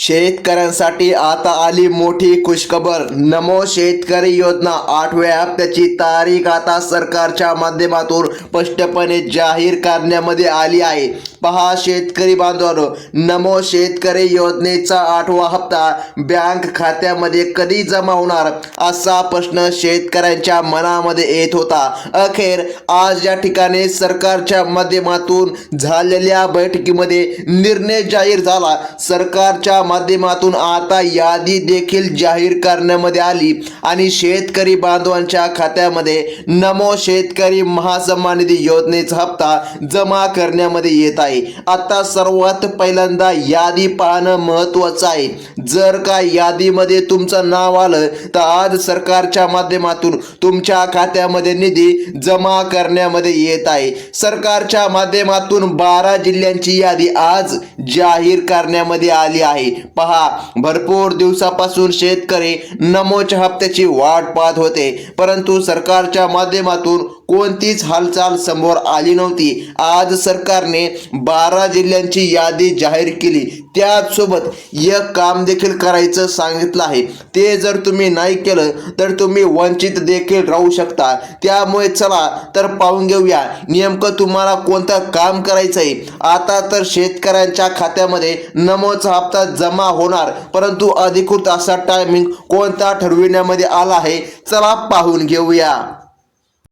शेतकऱ्यांसाठी आता आली मोठी खुशखबर. नमो शेतकरी योजना. आठव्या हप्त्याची तारीख आता सरकारच्या माध्यमातून स्पष्टपणे जाहीर करण्यामध्ये आली आहे. पहा शेतकरी बांधवांनो नमो शेतकरी योजनेचा आठवा हप्ता बँक खात्यामध्ये कधी जमा होणार? असा प्रश्न शेतकऱ्यांच्या मनामध्ये येत होता. अखेर आज या ठिकाणी सरकारच्या माध्यमातून झालेल्या बैठकीमध्ये निर्णय जाहीर झाला. सरकारच्या माध्यमातून आता यादी देखील जाहीर करण्यामध्ये आली. आणि शेतकरी बांधवांच्या खात्यामध्ये नमो शेतकरी महासन्मान निधी योजनेचा हप्ता जमा करण्यामध्ये येत आहे. आता सर्वात पहिल्यांदा यादी पाहणं महत्वाचं आहे. जर का यादीमध्ये तुमचं नाव आलं तर आज सरकारच्या माध्यमातून तुमच्या खात्यामध्ये निधी जमा करण्यामध्ये येत आहे. सरकारच्या माध्यमातून बारा जिल्ह्यांची यादी आज जाहीर करण्यामध्ये आली आहे. पहा भरपूर दिवसापासून शेतकरी नमोच्या हप्त्याची वाट पाहत होते परंतु सरकारच्या माध्यमातून कोणतीच हालचाल समोर आली नव्हती. आज सरकारने बारा जिल्ह्यांची यादी जाहीर केली. त्याचसोबत एक काम देखील देखील करायचं सांगितलं आहे. ते जर तुम्ही नाही केलं तर तुम्ही वंचित देखील राहू शकता. त्यामुळे चला तर पाहून घेऊया. नेमकं तुम्हाला कोणतं काम करायचं आहे आता तर शेतकऱ्यांच्या खात्यामध्ये नमोचा हप्ता जमा होणार परंतु अधिकृत असा टायमिंग कोणता ठरविण्यामध्ये आला आहे? चला पाहून घेऊया.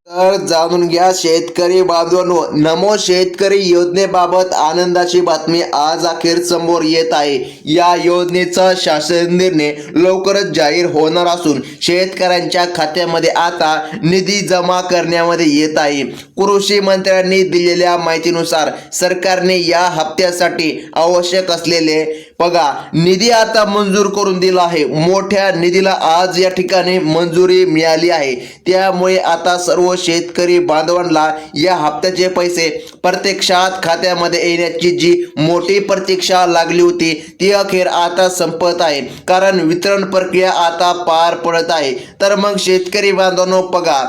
तर जाणून घ्या शेतकरी बांधवांनो. नमो शेतकरी योजनेबाबत आनंदाची बातमी आज अखेर समोर येत आहे. या योजनेचा शासन निर्णय लवकरच जाहीर होणार असून शेतकऱ्यांच्या खात्यामध्ये आता निधी जमा करण्यामध्ये येत आहे. कृषी मंत्र्यांनी दिलेल्या माहितीनुसार सरकारने या हप्त्यासाठी आवश्यक असलेले बघा निधी आता मंजूर करून दिला आहे. मोठ्या निधीला आज या ठिकाणी मंजुरी मिळाली आहे. त्यामुळे आता सर्व शेतकरी बांधवांना या हप्त्याचे पैसे प्रत्यक्षात खात्यामध्ये येण्याची जी मोठी प्रतीक्षा लागली होती ती अखेर आता संपत आहे. कारण वितरण प्रक्रिया आता पार पडत आहे. तर मग शेतकरी बांधवांनो बघा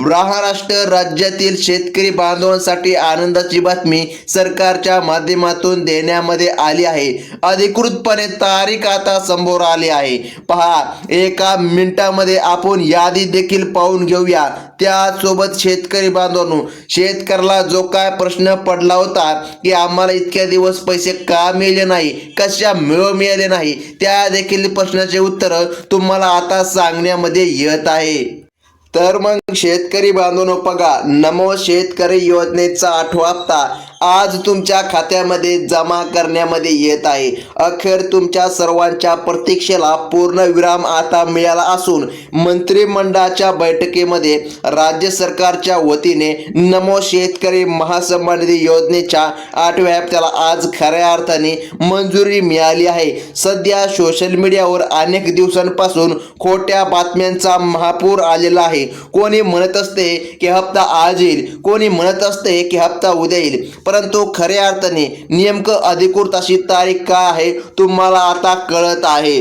महाराष्ट्र राज्यातील शेतकरी बांधवांसाठी आनंदाची बातमी सरकारच्या माध्यमातून देण्यामध्ये आली आहे. अधिक अधिकृतपणे तारीख आता समोर आली आहे. पहा एका मिनिटामध्ये आपण यादी देखील पाहून घेऊया. त्यासोबत शेतकरी बांधवांनो शेतकऱ्याला जो काय प्रश्न पडला होता की आम्हाला इतक्या दिवस पैसे का मिळाले नाही? कशा मिळव मिळाले नाही? त्या देखील प्रश्नाचे उत्तर तुम्हाला आता सांगण्यामध्ये येत आहे. तर मग शेतकरी बांधून बघा नमो शेतकरी योजनेचा आठवा हप्ता. आज तुमच्या खात्यामध्ये जमा करण्यामध्ये येत आहे. अखेर तुमच्या सर्वांच्या प्रतीक्षेला पूर्ण विराम आता मिळाला असून मंत्रिमंडळाच्या बैठकीमध्ये राज्य सरकारच्या वतीने नमो शेतकरी महासन्मान निधी योजनेच्या आठव्या हप्त्याला आज खऱ्या अर्थाने मंजुरी मिळाली आहे. सध्या सोशल मीडियावर अनेक दिवसांपासून खोट्या बातम्यांचा महापूर आलेला आहे. कोणी म्हणत असते की हप्ता आज येईल कोणी म्हणत असते की हप्ता उद्या येईल. परंतु खऱ्या अर्थाने नेमकं अधिकृत अशी तारीख काय आहे तुम्हाला आता कळत आहे.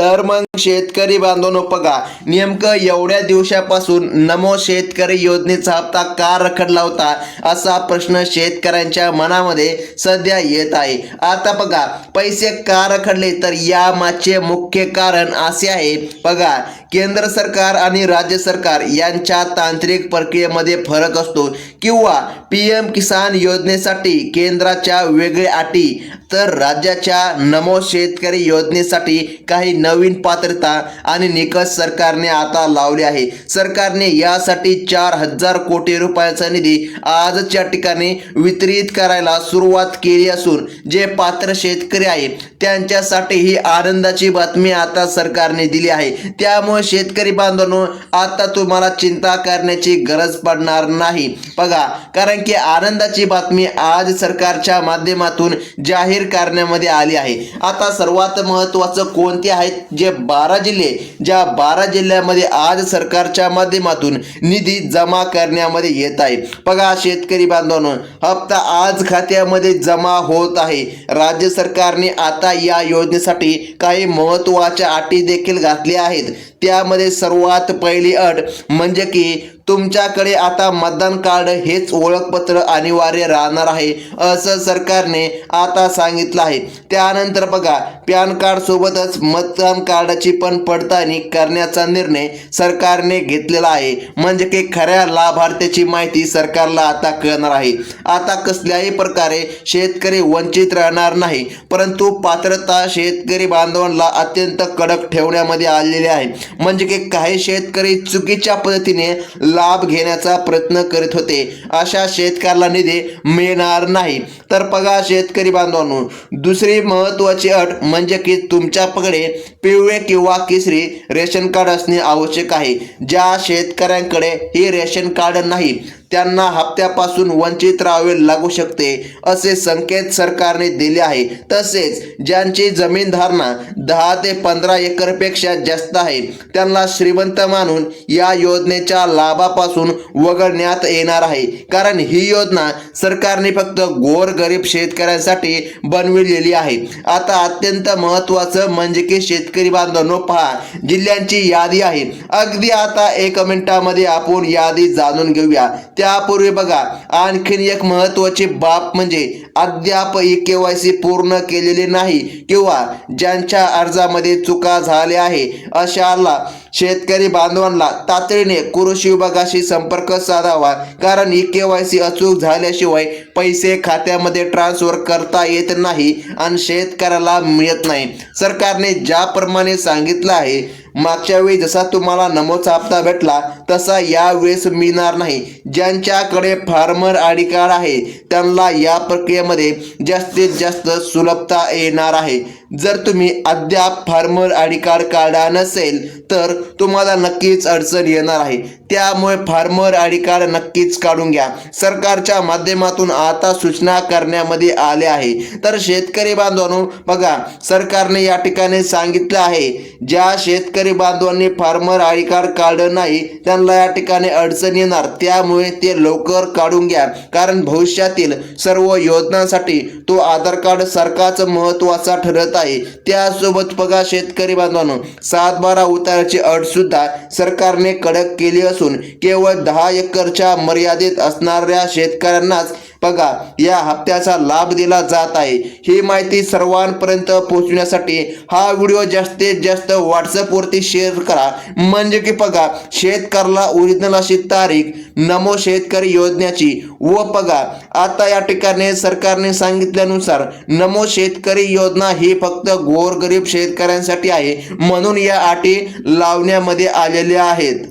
तर मग शेतकरी बांधवनो बघा नेमकं एवढ्या दिवसापासून नमो शेतकरी योजनेचा हप्ता का रखडला होता असा प्रश्न शेतकऱ्यांच्या मनामध्ये सध्या येत आहे. आता बघा पैसे का रखडले? तर या मागचे मुख्य कारण असे आहे. बघा केंद्र सरकार आणि राज्य सरकार यांच्या तांत्रिक प्रक्रियेमध्ये फरक असतो. किंवा पी एम किसान योजनेसाठी केंद्राच्या वेगळ्या अटी तर राज्याच्या नमो शेतकरी योजनेसाठी काही नवीन पात्रता आणि निकष सरकारने आता लावले आहे. सरकारने यासाठी चार हजार कोटी रुपयाचा निधी आजच्या ठिकाणी वितरित करायला सुरुवात केली असून जे पात्र शेतकरी आहे त्यांच्यासाठी ही आनंदाची बातमी आता सरकारने दिली आहे. त्यामुळे शेतकरी बांधवांनो आता तुम्हाला चिंता करण्याची गरज पडणार नाही. बघा कारण की आनंदाची बातमी आज सरकारच्या माध्यमातून जाहीर करण्यामध्ये आली आहे. आता सर्वात महत्त्वाचं कोणते आहेत? जे बारा जिल्हे ज्या बारा जिल्ह्यामध्ये आज सरकारच्या माध्यमातून निधी जमा करण्यामध्ये येत आहे. बघा शेतकरी बांधवांनो हप्ता आज खात्यामध्ये जमा होत आहे. राज्य सरकारने आता या योजनेसाठी काही महत्त्वाच्या अटी देखील घातल्या आहेत. त्यामध्ये सर्वात पहिली अट म्हणजे की तुमच्याकडे आता मतदान कार्ड हेच ओळखपत्र अनिवार्य राहणार आहे असं सरकारने आता सांगितलं आहे. त्यानंतर बघा पॅन कार्ड सोबतच मतदान कार्डाची पण पडताळणी करण्याचा निर्णय सरकारने घेतलेला आहे. म्हणजे की खऱ्या लाभार्थ्याची माहिती सरकारला आता कळणार आहे. आता कसल्याही प्रकारे शेतकरी वंचित राहणार नाही परंतु पात्रता शेतकरी बांधवांना अत्यंत कडक ठेवण्यामध्ये आलेले आहे. म्हणजे की काही शेतकरी चुकीच्या पद्धतीने लाभ घेण्याचा प्रयत्न करीत होते. अशा शेतकऱ्याला निधी मिळणार नाही. तर बघा शेतकरी बांधवांनो दुसरी महत्वाची अट म्हणजे की तुमच्याकडे पिवळे किंवा केसरी रेशन कार्ड असणे आवश्यक आहे. ज्या शेतकऱ्यांकडे हे रेशन कार्ड नाही त्यांना हप्त्यापासून वंचित राहावे लागू शकते असे संकेत सरकारने दिले आहे. तसेच ज्यांची जमीन धारणा दहा ते पंधरा एकरपेक्षा जास्त आहे त्यांना श्रीमंत मानून या योजनेच्या लाभापासून वगळण्यात येणार आहे. कारण ही योजना सरकारने फक्त गोरगरीब शेतकऱ्यांसाठी बनविलेली आहे. आता अत्यंत महत्वाचं म्हणजे की शेतकरी बांधवांनो पहा जिल्ह्यांची यादी आहे. अगदी आता एक मिनिटामध्ये आपण यादी जाणून घेऊया. त्यापूर्वी बघा आणखीन एक महत्वाची बाब म्हणजे अद्याप ही के वाय सी पूर्ण केलेली नाही किंवा ज्यांच्या अर्जामध्ये चुका झाल्या आहे अशाला शेतकरी बांधवांना तातडीने कृषी विभागाशी संपर्क साधावा. कारण ही के वाय सी अचूक झाल्याशिवाय पैसे खात्यामध्ये ट्रान्सफर करता येत नाही आणि शेतकऱ्याला मिळत नाही. सरकारने ज्याप्रमाणे सांगितलं आहे मागच्या वेळी जसा तुम्हाला नमोचा हप्ता भेटला तसा यावेळेस मिळणार नाही. ज्यांच्याकडे फार्मर आय कार्ड आहे त्यांना या प्रक्रियेमध्ये जास्तीत जास्त सुलभता येणार आहे. जर तुम्ही अद्याप फार्मर आय कार्ड काढा नसेल तर तुम्हाला नक्कीच अडचण येणार आहे. त्यामुळे फार्मर आय कार्ड नक्कीच काढून घ्या. सरकारच्या माध्यमातून आता सूचना करण्यामध्ये आले आहे. तर शेतकरी बांधवांनो बघा सरकारने या ठिकाणी सांगितलं आहे ज्या शेतकरी बांधवांनी फार्मर आय कार्ड काढलं नाही त्यांना या ठिकाणी अडचण येणार. त्यामुळे ते लवकर काढून घ्या. कारण भविष्यातील सर्व योजनांसाठी तो आधार कार्ड सारखाच महत्त्वाचा ठरत आहे. त्यासोबत बघा शेतकरी बांधवांनो सात बारा उताराची अट सुद्धा सरकारने कडक केली असून केवळ दहा एकरच्या मर्यादेत असणाऱ्या शेतकऱ्यांनाच बघा या हप्त्याचा लाभ दिला जात आहे. ही माहिती सर्वांपर्यंत पोहोचण्यासाठी हा व्हिडिओ जास्तीत जास्त व्हॉट्सअपवरती शेअर करा. म्हणजे की बघा शेतकऱ्याला ओरिजिनल अशी तारीख नमो शेतकरी योजनेची. व बघा आता या ठिकाणी सरकारने सांगितल्यानुसार नमो शेतकरी योजना ही फक्त गोरगरीब शेतकऱ्यांसाठी आहे. म्हणून या अटी लावण्यामध्ये आलेल्या आहेत.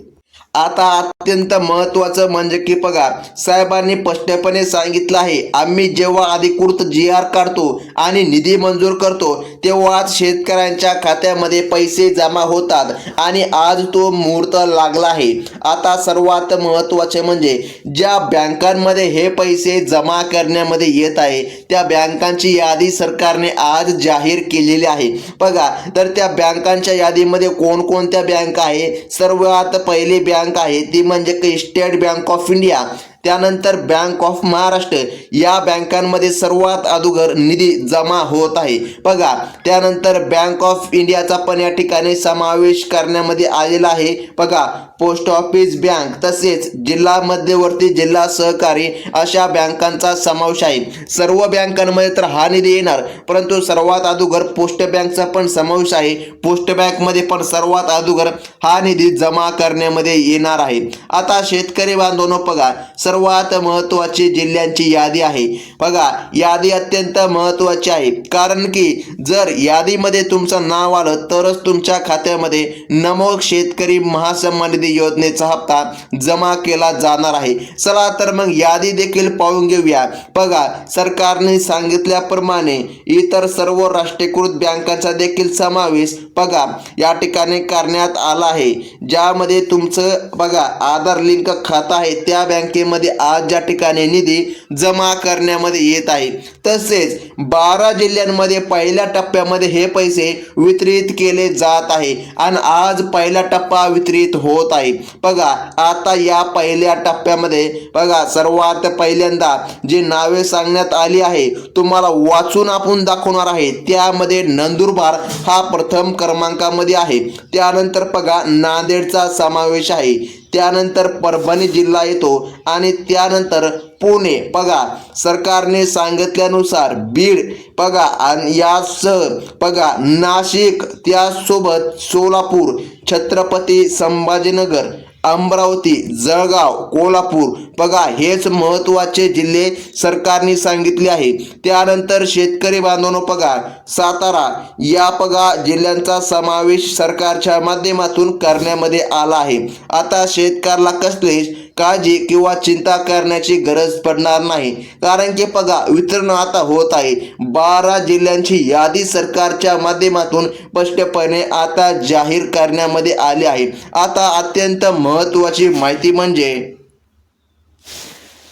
आता अत्यंत महत्वाचं म्हणजे की बघा साहेबांनी स्पष्टपणे सांगितलं आहे आम्ही जेव्हा अधिकृत जी आर काढतो आणि निधी मंजूर करतो तेव्हाच शेतकऱ्यांच्या खात्यामध्ये पैसे जमा होतात आणि आज तो मुहूर्त लागला आहे. आता सर्वात महत्त्वाचे म्हणजे ज्या बँकांमध्ये हे पैसे जमा करण्यामध्ये येत आहे त्या बँकांची यादी सरकारने आज जाहीर केलेली आहे. बघा तर त्या बँकांच्या यादीमध्ये कोणकोणत्या बँक आहे? सर्वात पहिली बँक आहे ती म्हणजे की स्टेट बँक ऑफ इंडिया त्यानंतर बँक ऑफ महाराष्ट्र या बँकांमध्ये सर्वात अगोदर निधी जमा होत आहे. बघा त्यानंतर बँक ऑफ इंडियाचा पण या ठिकाणी समावेश करण्यामध्ये आलेला आहे. बघा पोस्ट ऑफिस बँक तसेच जिल्हा मध्यवर्ती जिल्हा सहकारी अशा बँकांचा समावेश आहे. सर्व बँकांमध्ये तर हा निधी येणार परंतु सर्वात अगोदर पोस्ट बँकचा पण समावेश आहे. पोस्ट बँकमध्ये पण सर्वात अगोदर हा निधी जमा करण्यामध्ये येणार आहे. आता शेतकरी बांधवनो बघा सर्वात महत्त्वाची जिल्ह्यांची यादी आहे. बघा यादी अत्यंत महत्वाची आहे. कारण की जर यादीमध्ये तुमचं नाव आलं तरच तुमच्या खात्यामध्ये नमो शेतकरी महासन्मान निधी योजनेचा हप्ता जमा केला जाणार आहे. चला तर मग यादी देखील पाहून घेऊया. बघा सरकारने सांगितल्याप्रमाणे इतर सर्व राष्ट्रीयकृत बँकांचा देखील समावेश बघा या ठिकाणी करण्यात आला आहे. ज्यामध्ये तुमचं बघा आधार लिंक खातं आहे त्या बँकेमध्ये आज ज्या ठिकाणी निधी जमा करण्यामध्ये येत आहे तसेच बारा जिल्ह्यांमध्ये पहिल्या टप्प्यामध्ये हे पैसे वितरित केले जात आहे आणि आज पहिला टप्पा वितरित होत आहे आहे. बघा आता या पहिल्या टप्प्यामध्ये बघा सर्वात पहिल्यांदा जी नावे सांगण्यात आली आहे तुम्हाला वाचून आपण दाखवणार आहे त्यामध्ये नंदुरबार हा प्रथम क्रमांकामध्ये आहे. त्यानंतर बघा नांदेडचा समावेश आहे. त्यानंतर परभणी जिल्हा येतो आणि त्यानंतर पुणे. बघा सरकारने सांगितल्यानुसार बीड बघा आणि यासह बघा नाशिक त्यासोबत सोलापूर छत्रपती संभाजीनगर अमरावती जळगाव कोल्हापूर. बघा हेच महत्त्वाचे जिल्हे सरकारने सांगितले आहे त्यानंतर शेतकरी बांधवांनो बघा सातारा. या बघा जिल्ह्यांचा समावेश सरकारच्या माध्यमातून करण्यामध्ये आला आहे. आता शेतकऱ्याला कसलेच काळजी किंवा चिंता करण्याची गरज पडणार नाही. कारण की बघा वितरण आता होत आहे. बारा जिल्ह्यांची यादी सरकारच्या माध्यमातून स्पष्टपणे आता जाहीर करण्यामध्ये आली आहे. आता अत्यंत महत्त्वाची माहिती म्हणजे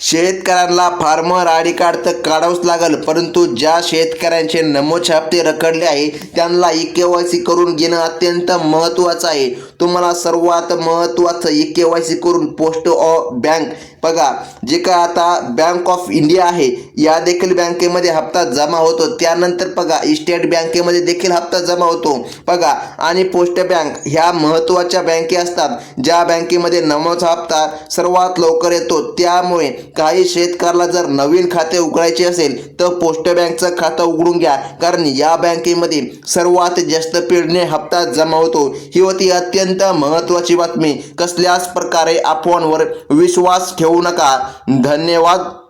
शेतकऱ्यांना फार्मर आडी कार्ड तर काढावंच लागेल परंतु ज्या शेतकऱ्यांचे नमो छापते रखडले आहे त्यांना ई के वाय सी करून घेणं अत्यंत महत्त्वाचं आहे. तुम्हाला सर्वात महत्त्वाचं ई के वाय सी करून पोस्ट ऑफ बँक बघा जे काय आता बँक ऑफ इंडिया आहे या देखील बँकेमध्ये हप्ता जमा होतो. त्यानंतर बघा स्टेट बँकेमध्ये देखील हप्ता जमा होतो. बघा आणि पोस्ट बँक ह्या महत्त्वाच्या बँके असतात ज्या बँकेमध्ये नमोचा हप्ता सर्वात लवकर येतो. त्यामुळे काही शेतकऱ्याला जर नवीन खाते उघडायचे असेल तर पोस्ट बँकचं खातं उघडून घ्या. कारण या बँकेमध्ये सर्वात जास्त पेडणे हप्ता जमा होतो. ही होती अत्यंत महत्त्वाची बातमी. कसल्याच प्रकारे आपणवर विश्वास ठेवू नका. धन्यवाद.